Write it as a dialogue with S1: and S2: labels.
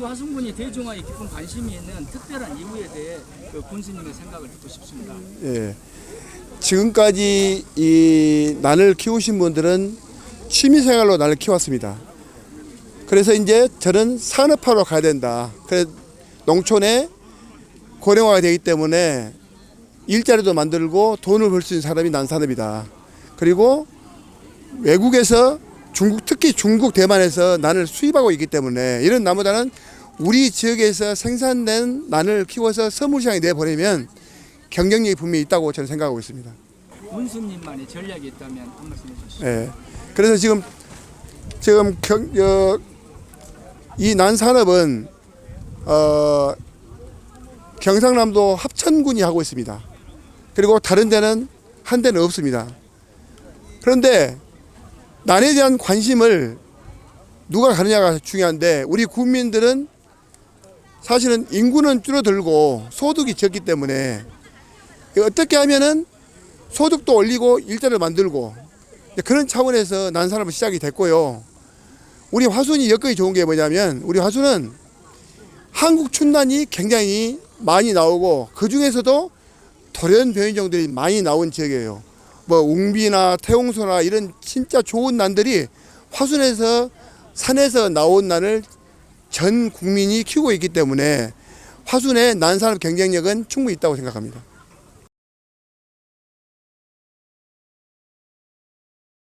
S1: 특히 화순군이 대중화에 깊은 관심이 있는 특별한 이유에 대해 그 군수님의 생각을 듣고 싶습니다.
S2: 예. 지금까지 이 난을 키우신 분들은 취미생활로 난을 키웠습니다. 그래서 이제 저는 산업화로 가야 된다. 그래 농촌에 고령화가 되기 때문에 일자리도 만들고 돈을 벌 수 있는 사람이 난산업이다. 그리고 외국에서 중국 특히 중국 대만에서 난을 수입하고 있기 때문에 이런 나무다는 우리 지역에서 생산된 난을 키워서 서물시장에 내보내면 경쟁력이 분명히 있다고 저는 생각하고 있습니다.
S1: 군수님만의 전략이 있다면 한 말씀 해주시죠.
S2: 예. 그래서 지금 지금 경, 어, 이 난 산업은 어, 경상남도 합천군이 하고 있습니다. 그리고 다른 데는 한 데는 없습니다. 그런데 난에 대한 관심을 누가 가느냐가 중요한데 우리 국민들은 사실은 인구는 줄어들고 소득이 적기 때문에 어떻게 하면은 소득도 올리고 일자리를 만들고 그런 차원에서 난산업은 시작이 됐고요. 우리 화순이 여건이 좋은 게 뭐냐면 우리 화순은 한국 춘난이 굉장히 많이 나오고 그 중에서도 돌연 변이종들이 많이 나온 지역이에요. 뭐 웅비나 태홍소나 이런 진짜 좋은 난들이 화순에서 산에서 나온 난을 전 국민이 키우고 있기 때문에 화순의 난산업 경쟁력은 충분히 있다고 생각합니다.